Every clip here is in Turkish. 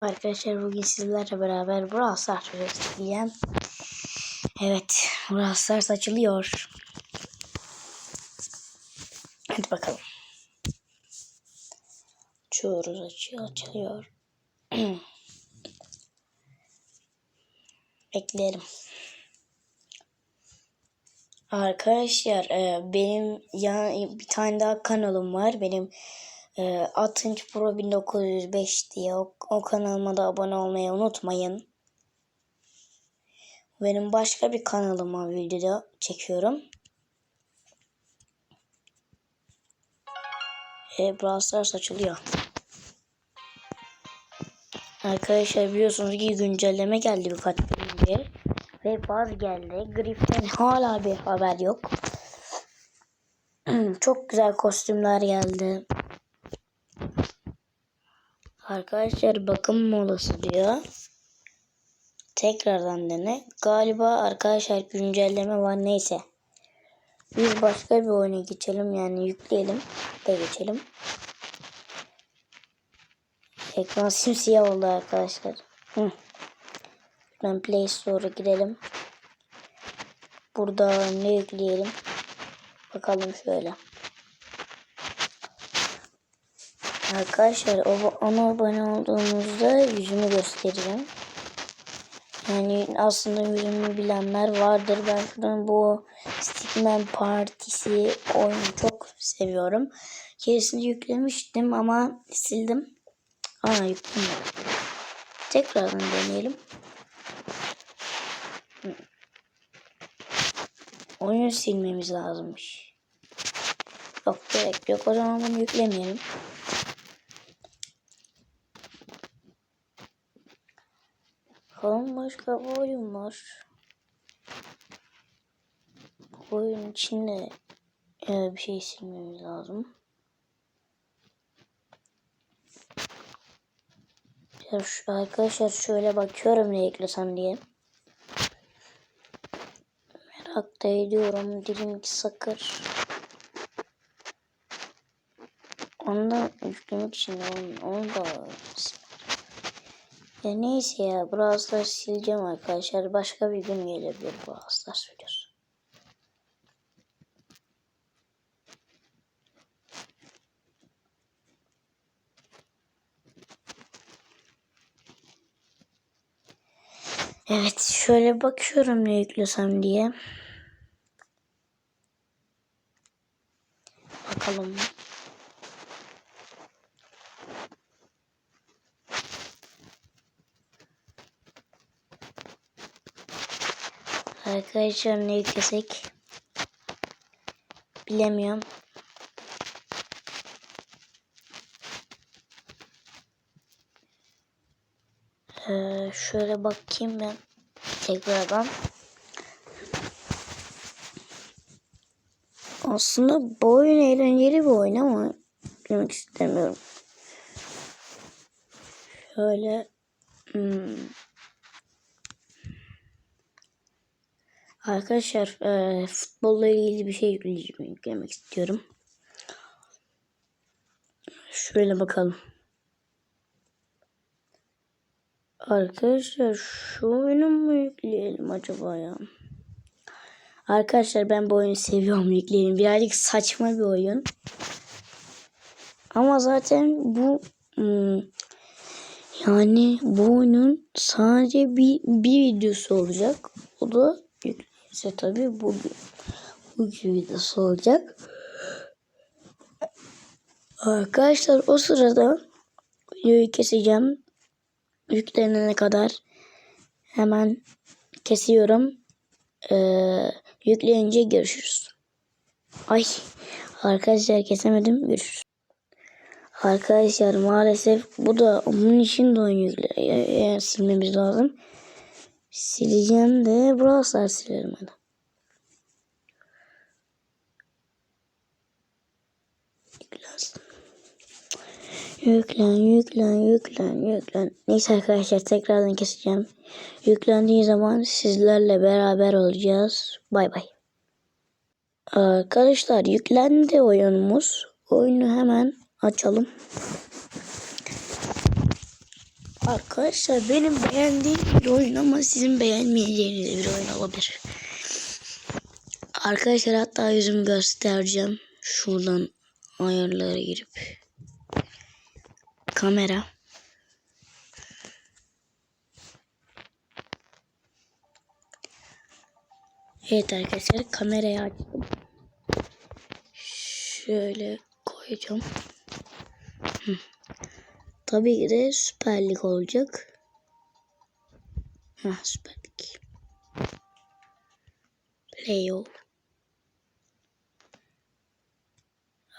Arkadaşlar bugün sizlerle beraber Brawl Stars göstereceğim. Evet, Brawl Stars açılıyor. Hadi bakalım. Açıyoruz, açıyor, açılıyor. Bekleyelim. Arkadaşlar e, benim ya bir tane daha kanalım var. Benim e, Atınç Pro 1905 diye o, o kanalıma da abone olmayı unutmayın. Benim başka bir kanalıma video çekiyorum. E, Brawl Stars açılıyor. Arkadaşlar biliyorsunuz ki güncelleme geldi birkaç gün önce. Ve baz geldi. Grif'ten hala bir haber yok. Çok güzel kostümler geldi. Arkadaşlar bakım molası diyor. Tekrardan dene. Galiba arkadaşlar güncelleme var neyse. Biz başka bir oyuna geçelim yani yükleyelim de geçelim. Ekran simsiyah oldu arkadaşlar. Hı. Ben Play Store'a girelim. Burada ne yükleyelim? Bakalım şöyle. Arkadaşlar ona abone olduğunuzda yüzümü göstereceğim. Yani aslında yüzümü bilenler vardır. Ben şuradan bu Stickman Partisi oyunu çok seviyorum. Keresini yüklemiştim ama sildim. Aa yüklemedim. Tekrardan deneyelim. Oyunu silmemiz lazımmış. Yok gerek yok. O zaman bunu yüklemeyelim. Bakalım başka oyun var. Bu oyun içinde e, bir şey silmemiz lazım. Ya şu, arkadaşlar şöyle bakıyorum ne eklesem diye. Merak da ediyorum. Dilim ki sakır. Onu da yüklemek için onu, onu da ya neyse ya Brawl Stars sileceğim arkadaşlar. Başka bir gün gelebilir Brawl Stars videosu. Evet şöyle bakıyorum ne yüklesem diye. Bakalım. Arkadaşlar ne yüklesek bilemiyorum. Ee, şöyle bakayım ben tekrardan. Aslında bu oyun eğlenceli bir oyun ama demek istemiyorum. Şöyle hmm. Arkadaşlar e, futbolla ilgili bir şey yüklemek istiyorum. Şöyle bakalım. Arkadaşlar şu oyunu mu yükleyelim acaba ya? Arkadaşlar ben bu oyunu seviyorum yükleyelim. Birazcık saçma bir oyun. Ama zaten bu hmm, yani bu oyunun sadece bir, bir videosu olacak. O da yüklenirse tabii bu bugün videosu olacak. Arkadaşlar o sırada videoyu keseceğim yüklenene kadar hemen kesiyorum. Ee, yükleyince görüşürüz. Ay arkadaşlar kesemedim görüşürüz. Arkadaşlar maalesef bu da bunun için de oyun yükle yani silmemiz lazım. Sileceğim de Brawl silerim hadi. Yüklensin. Yüklen, yüklen, yüklen, yüklen. Neyse arkadaşlar tekrardan keseceğim. Yüklendiği zaman sizlerle beraber olacağız. Bay bay. Arkadaşlar yüklendi oyunumuz. Oyunu hemen açalım. Arkadaşlar benim beğendiğim bir oyun ama sizin beğenmeyeceğiniz bir oyun olabilir. Arkadaşlar hatta yüzümü göstereceğim. Şuradan ayarlara girip. Kamera. Evet arkadaşlar kamerayı açtım. Şöyle koyacağım. Hı. Tabii ki de Süper Lig olacak. Ha Süper Lig. Playoff.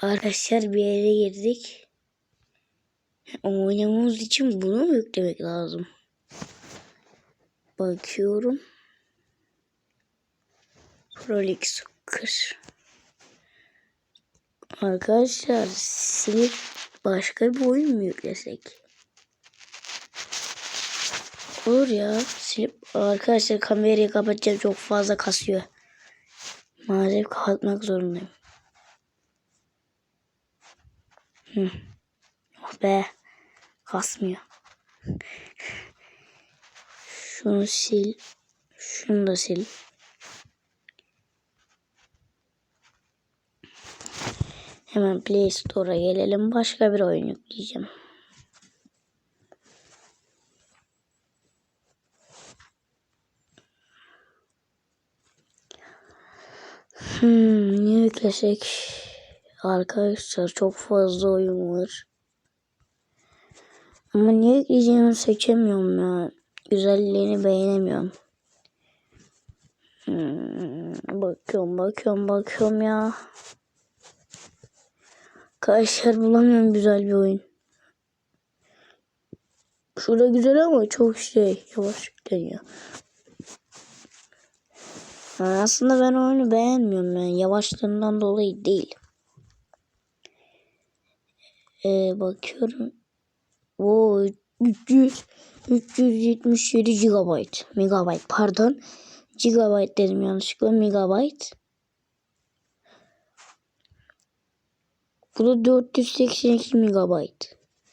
Arkadaşlar bir yere girdik. Oynamamız için bunu mu yüklemek lazım? Bakıyorum. Pro League Soccer. Arkadaşlar silip başka bir oyun mu yüklesek? Olur ya. Silip arkadaşlar kamerayı kapatacağım çok fazla kasıyor. Maalesef kapatmak zorundayım. Hı. Oh be. Kasmıyor. Şunu sil. Şunu da sil. Hemen Play Store'a gelelim. Başka bir oyun yükleyeceğim. Hmm, ne yüklesek? Arkadaşlar çok fazla oyun var. Ama ne yükleyeceğimi seçemiyorum ya. Güzelliğini beğenemiyorum. Hmm, bakıyorum bakıyorum bakıyorum ya. Arkadaşlar bulamıyorum güzel bir oyun. Şurada güzel ama çok şey yavaş yükleniyor. Aslında ben oyunu beğenmiyorum yani yavaşlığından dolayı değil. Ee, bakıyorum. O 300 377 GB. Megabyte pardon. Gigabyte dedim yanlışlıkla megabyte. Bu da 482 megabyte.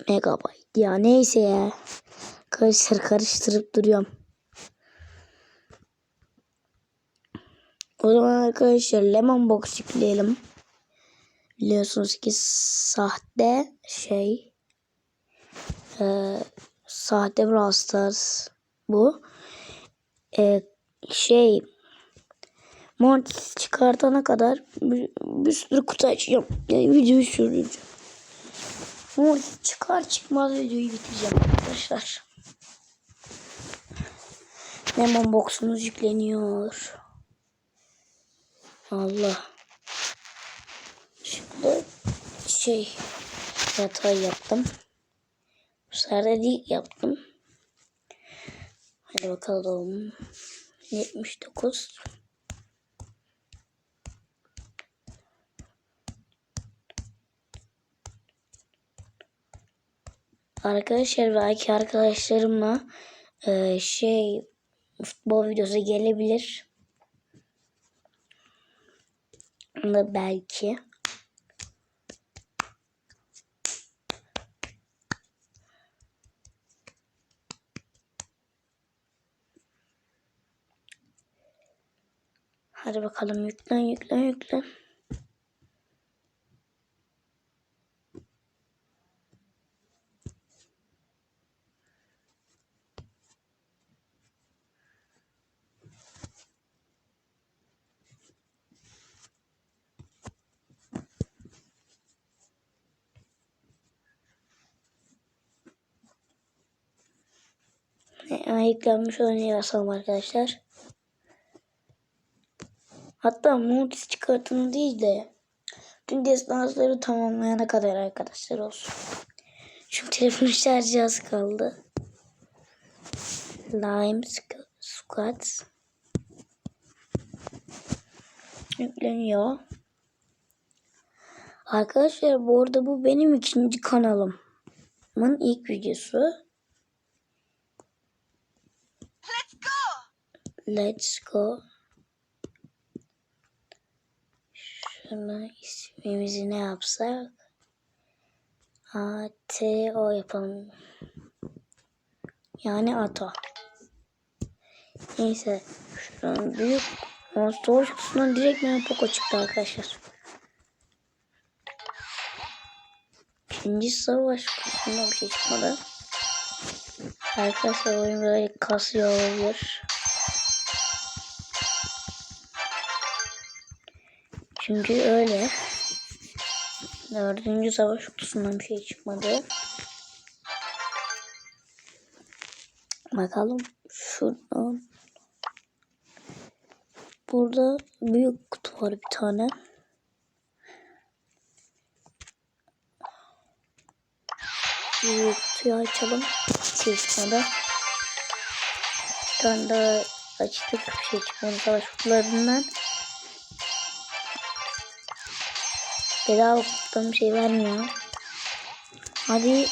Megabyte. Ya neyse ya. Karıştır karıştırıp duruyorum. O zaman arkadaşlar Lemon Box yükleyelim. Biliyorsunuz ki sahte şey e, sahte Brawl Stars bu. E, şey Mortis çıkartana kadar bir, bir sürü kutu açacağım. Yani videoyu sürdüreceğim. Mortis çıkar çıkmaz videoyu bitireceğim arkadaşlar. Lemon box'umuz yükleniyor. Allah. Şimdi şey yatağı yaptım. Bu sefer de dik yaptım. Hadi bakalım. 79. Arkadaşlar belki arkadaşlarımla e, şey futbol videosu gelebilir. Da belki. Hadi bakalım yüklen yüklen yüklen. Yüklenmiş oyunu yazalım arkadaşlar. Hatta Mortis çıkartını değil de tüm destansları tamamlayana kadar arkadaşlar olsun. Çünkü telefonun şarjı az kaldı. Lime Squad yükleniyor. Arkadaşlar bu arada bu benim ikinci kanalımın ilk videosu. Let's go! Let's go. Şuna ismimizi ne yapsak? A, T, O yapalım. Yani ata. Neyse. Şuradan büyük Monster kutusundan direkt benim Poco çıktı arkadaşlar. İkinci savaş kutusundan bir şey çıkmadı. Arkadaşlar oyun böyle kasıyor olabilir. Çünkü öyle. Dördüncü savaş kutusundan bir şey çıkmadı. Bakalım şuradan. Burada büyük kutu var bir tane. Büyük kutuyu açalım. Şey çıkmadı. Bir tane daha açtık. Bir şey çıkmadı savaş kutularından. Bedava kutudan bir şey vermiyor. Hadi.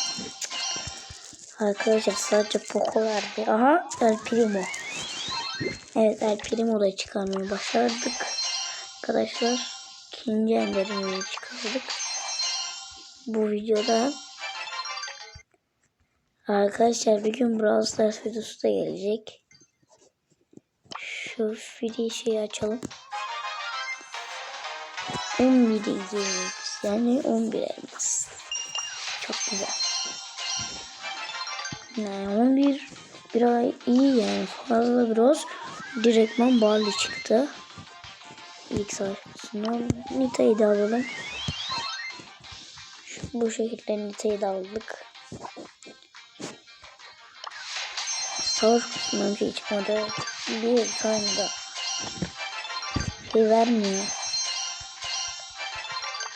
Arkadaşlar sadece Poco verdi. Aha El Primo. Evet El Primo da çıkarmayı başardık. Arkadaşlar ikinci enderimizi çıkardık. Bu videoda Arkadaşlar bir gün Brawl Stars videosu da gelecek. Şu free şeyi açalım. 11 izleyeceğiz. Yani 11 elmas. Çok güzel. Yani 11 bir ay iyi yani fazla biraz direktman Barley çıktı. İlk sayfasından Nita'yı da alalım. Şu, bu şekilde Nita'yı da aldık. Savaş bir şey çıkmadı. Bir tane de şey vermiyor.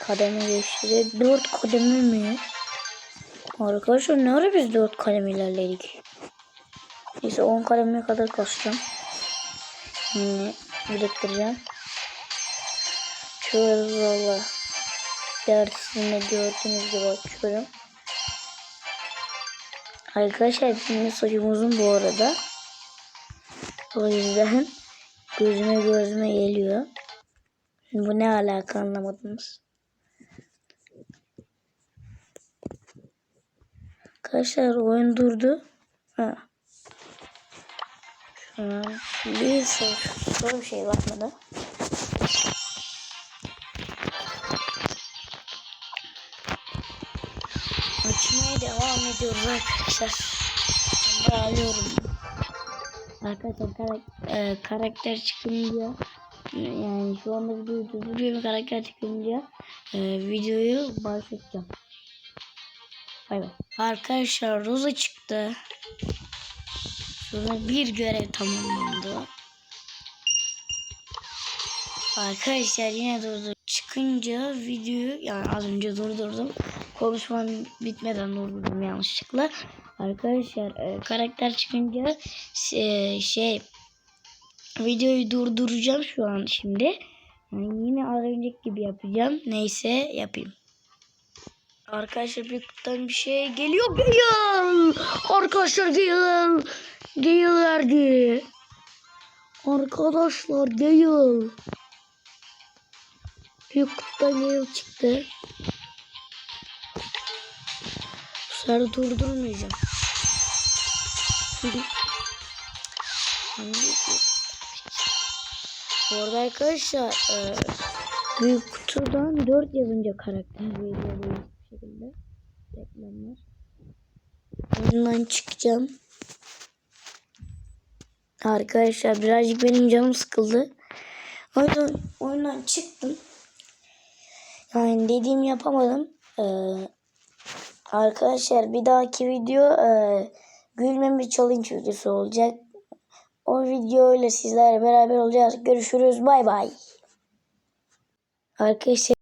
Kademe geçti. Dört kademe mi? Arkadaşlar ne ara biz dört kademe ilerledik? Neyse 10 kademeye kadar kasacağım. Yine biriktireceğim. Şöyle valla. Dersinde gördüğünüz gibi açıyorum. Arkadaşlar benim saçım uzun bu arada. O yüzden gözüme gözüme geliyor. Bu ne alaka anlamadınız. Arkadaşlar oyun durdu. Ha. Şu an bir soru, soru bir şey bakmadı. Açmaya devam ediyoruz arkadaşlar. Ben alıyorum. Arkadaşlar karak e, karakter çıkınca yani şu anda videoyu durduruyorum karakter çıkınca e, videoyu başlatacağım. Bay bay. Arkadaşlar Rosa çıktı. Sonra bir görev tamamlandı. Arkadaşlar yine durdu. Çıkınca videoyu yani az önce durdurdum. Konuşmam bitmeden durdurdum yanlışlıkla. Arkadaşlar e, karakter çıkınca e, şey videoyu durduracağım şu an şimdi. Yani yine az önceki gibi yapacağım. Neyse yapayım. Arkadaşlar kutudan bir şey geliyor. Gale! Arkadaşlar! Gale verdi. Arkadaşlar. Bir kutudan Gale çıktı. Bu durdurmayacağım. Bu arada arkadaşlar e, büyük kutudan 4 yazınca karakter veriyor şekilde. Reklamlar. Oyundan çıkacağım. Arkadaşlar birazcık benim canım sıkıldı. O yüzden oyundan çıktım. Yani dediğimi yapamadım. Ee, arkadaşlar bir dahaki video e, gülmeme challenge videosu olacak. O video ile sizlerle beraber olacağız. Görüşürüz. Bay bay. Arkadaşlar